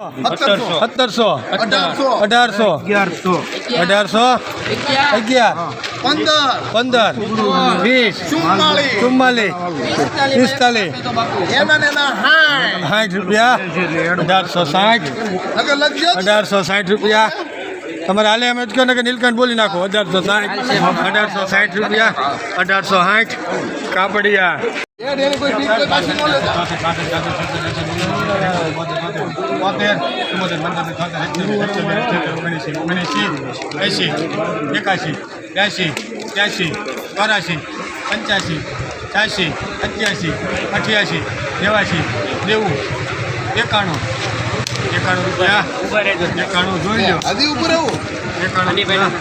સત્તરસો સત્તરસો અઢારસો અઢારસો અગિયારસો અઢારસો અગિયાર પંદર પંદર વીસ ચુમ્માલીસ ચુમ્માલીસ પિસ્તાલીસ એના ને એના હાય સાઠ રૂપિયા અઢારસો સાઠ નગર લખજો અઢારસો સાઠ રૂપિયા તમારે હાલે એમ જ કહો ને કે નીલકંઠ બોલી નાખો અઢારસો સાઠ અઢારસો સાઠ રૂપિયા અઢારસો સાઠ કાપડિયા એની કોઈ બીક કોઈ પાછી ન લેતા એસી એકાશી બ્યાસી ત્યાસી ચોરાશી પંચ્યાસી છ્યાસી અઠ્યાસી અઠ્યાસી નેવાસી નેવું એકાણું એકાણું રૂપિયા એકાણું જોઈ લો હજી ઉપર આવું એકાણું રૂપિયા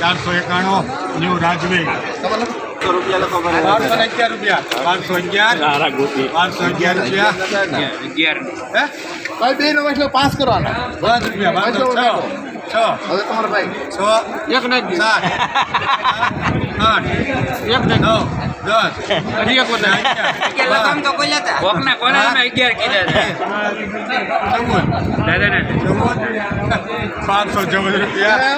ચારસો એકાણું ન્યૂ રાજવી બારસો ને અગિયાર રૂપિયા. બારસો અગિયાર. બારસો અગિયાર રૂપિયા. હે? ભાઈ બે નો એટલે પાસ કરવાના. પાંચ રૂપિયા બારસો છ. છ. હવે તમારો ભાઈ. છ. એક ને સાત. આઠ. એક ને નવ. દસ. એક કોકના કોના અગિયાર કીધા ચૌદ પાંચસો ચૌદ રૂપિયા.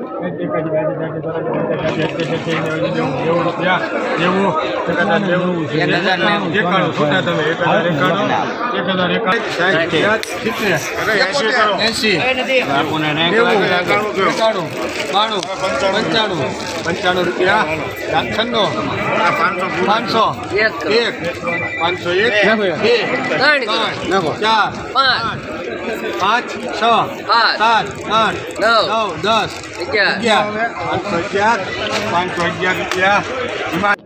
અડતાલીસ રૂપિયા એકાણું બાણું. પંચાણું. પંચાણું રૂપિયા. છન્નું પાંચસો એક પાંચસો એક. બે. ત્રણ ચાર. પાંચ. છ સાત આઠ નવ દસ અગિયાર પાંચસો અગિયાર પાંચસો અગિયાર રૂપિયા એમાં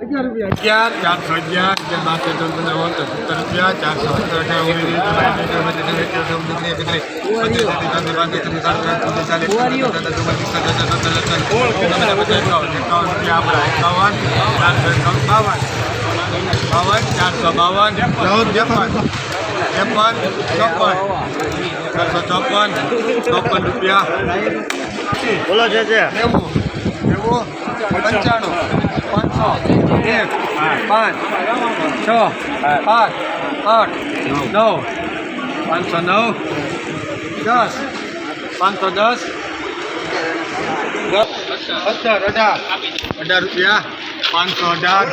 અગિયાર રૂપિયા અગિયાર ચારસો અગિયાર અગિયાર બારસો ચૌદ પંદર ઓગણ સત્તર રૂપિયા ચારસો સત્તર અઢાર ઓગણીસ એકાવન ચારસો એકાવન બાવન બાવન ચારસો બાવન ચૌદ ત્રેપન ચોપન. ચારસો ચોપન ચોપન રૂપિયા. બોલો છે નેવું નેવું પંચાણું પાંચસો એક પાંચ છ પાંચ આઠ નવ પાંચસો નવ દસ પાંચસો દસ અઢાર અઢાર રૂપિયા. પાંચસો અઢાર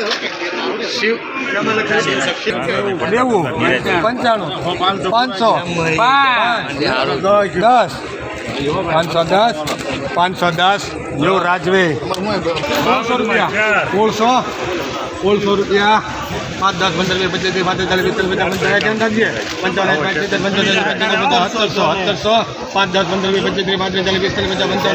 નેવું પંચાણું પાંચસો દસ પાંચસો દસ પાંચસો દસ લો રાજવે સોળસો રૂપિયા સોળસો સોળસો રૂપિયા पाँच दस पंद्रह रुपये बचे थे बातें चले बीस रुपये पंचायत अंदर दिए पंचायत पैंतीस पंचायत सत्तर सौ सत्तर सौ पाँच दस पंद्रह रुपये बचे थे बातें चले बीस रुपये पंचानवे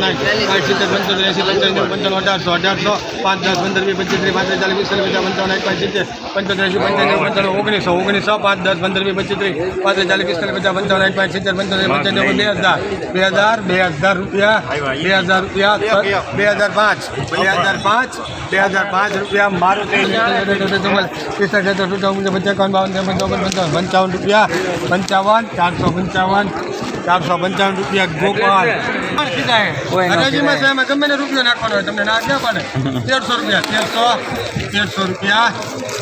सौ पाँच दस पंद्रह रुपये बचे थे बातें चले बीस रुपये पंचावन पाँच सीते पंचावन पंचानवे पंचानवे ओगनीस सौ ओगनीस सौ पाँच दस पंद्रह रुपये बचे थे बातें चले बीस रुपये पंचावन पाँच सीते पंचानवे पंचानवे बे हज़ार बे हज़ार बे हज़ार रुपया बे हज़ार रुपया बे हज़ार पाँच बे हज़ार पाँच बे हज़ार पाँच रुपया मारो ત્રેપન ચોપન પંચાવન પંચાવન રૂપિયા પંચાવન ચારસો પંચાવન ચારસો પંચાવન રૂપિયા ગોપાલ હરાજીમાં સાહેબ ગમે ને રૂપિયો નાખવાનો હોય તમને ના ક્યાં પડે તેરસો રૂપિયા તેરસો તેરસો રૂપિયા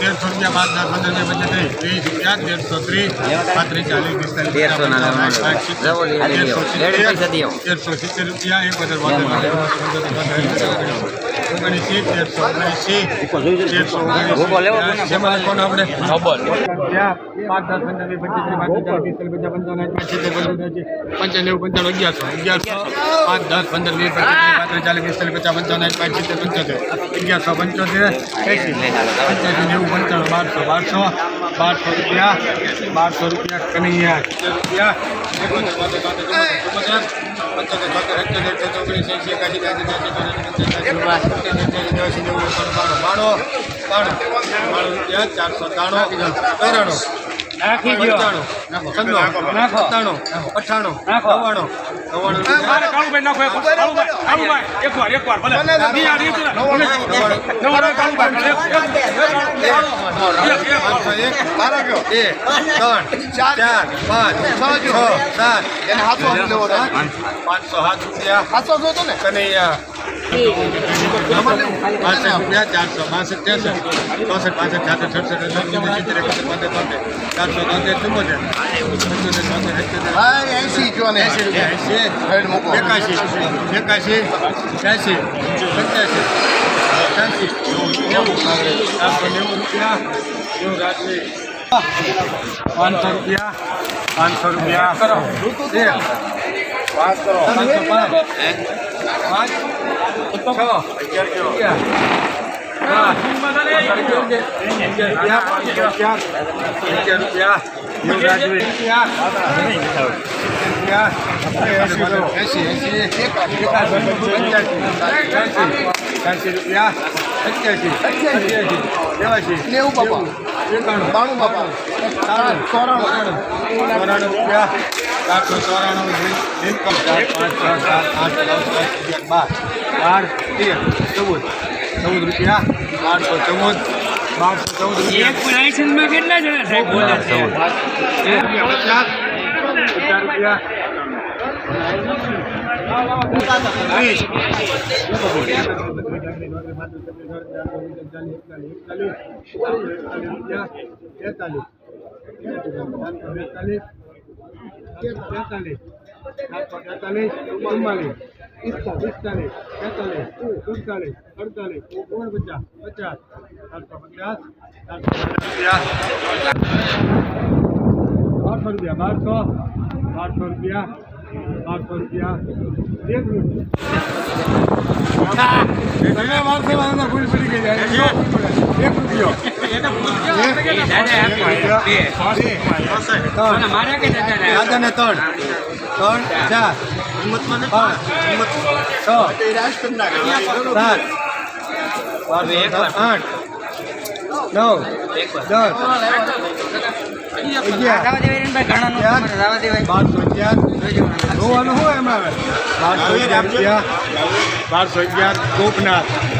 તેરસો રૂપિયા પાંચ દસ પંદર બે પચીસ ત્રીસ ત્રીસ રૂપિયા તેરસો ત્રીસ પાંત્રીસ ચાલીસ પિસ્તાલીસ તેરસો ના લેવાના. સાઠ, સિત્તેર, જવો લઈ લેજો. તેરસો દેડ પૈસા સિત્તેર, દઈ આવો. તેરસો સિત્તેર રૂપિયા એક હજાર ઓગણસી તેરસો ઓગણસી તેરસો? ઓગણસી કોણ આપણે ખબર પાંચ દસ એંસી, પંચાણું પંચાણું અગિયારસો અગિયારસો પાંચ દસ પંદર વીસ પચીસ ચાલીસ પિસ્તાલીસ પચાસ પંચાવન પાંચ સિત્તેર પંચોતેર અગિયારસો પંચોતેર એંસી પંચ્યાસી નેવું પંચાણું બારસો બારસો બારસો રૂપિયા બારસો રૂપિયા કનૈયા રૂપિયા પંચોતેર છોતેર અઠ્યોતેર ઓગણીસ એંસી એકાસી ત્યાસી ચોરાસી ત્યાસી એકાણું બાણું બાણું બાણું ચારસો ત્રાણું ચોરાણું નાખી દ્યો. પંચાણું નાખો. સત્તાણું અઠ્ઠાણું નાખો. નવ્વાણું નવ્વાણું નાખો કાળુભાઈ, કાળુભાઈ, એક વાર, એક વાર, ભલે. પાંચસો હાથો રૂપિયા હાથો જોતો ને કનૈયા પાંસઠ રૂપિયા ચારસો બાસઠ ત્રેસઠ ચોસઠ પાસઠ છાસઠ સડસઠ સિત્તેર એકોતેર બોતેર તોતેર ચારસો તોતેર ચુમ્મોતેર પંચોતેર ચોતેર એસી રૂપિયા એંસી એકાશી એકાશી ત્યાસી રૂપિયા પાંચસો રૂપિયા. પાંચસો રૂપિયા કરો એક પાંચસો પાંચ પાંચ નેવું બાપા બાણું બાપા ચોરાણું ચોરાણું રૂપિયા ચારસો ચોરાણું ચાર પાંચ છ સાત આઠ નવ દસ બાર બાર તેર ચૌદ ચૌદ રૂપિયા બારસો ચૌદ બારસો ચૌદ રૂપિયા એક લાયસન્સમાં કેટલા જણા સાહેબ બોલે છે એક રૂપિયા પચાસ પચાસ રૂપિયા વીસ પચાસ ચારસો પચાસ બારસો રૂપિયા બારસો બારસો રૂપિયા બારસો રૂપિયા એક રૂપિયા બારસો વાળાના ફૂલ પડી ગઈ જાય એક રૂપિયો દાદા આપો. બે. ત્રણ અને મારા કે દાદાને આપો? દાદાને ત્રણ ત્રણ ચાર પાંચ છ. સાત. આઠ. નવ. દસ. બારસો અગિયાર. ગોપનાથ.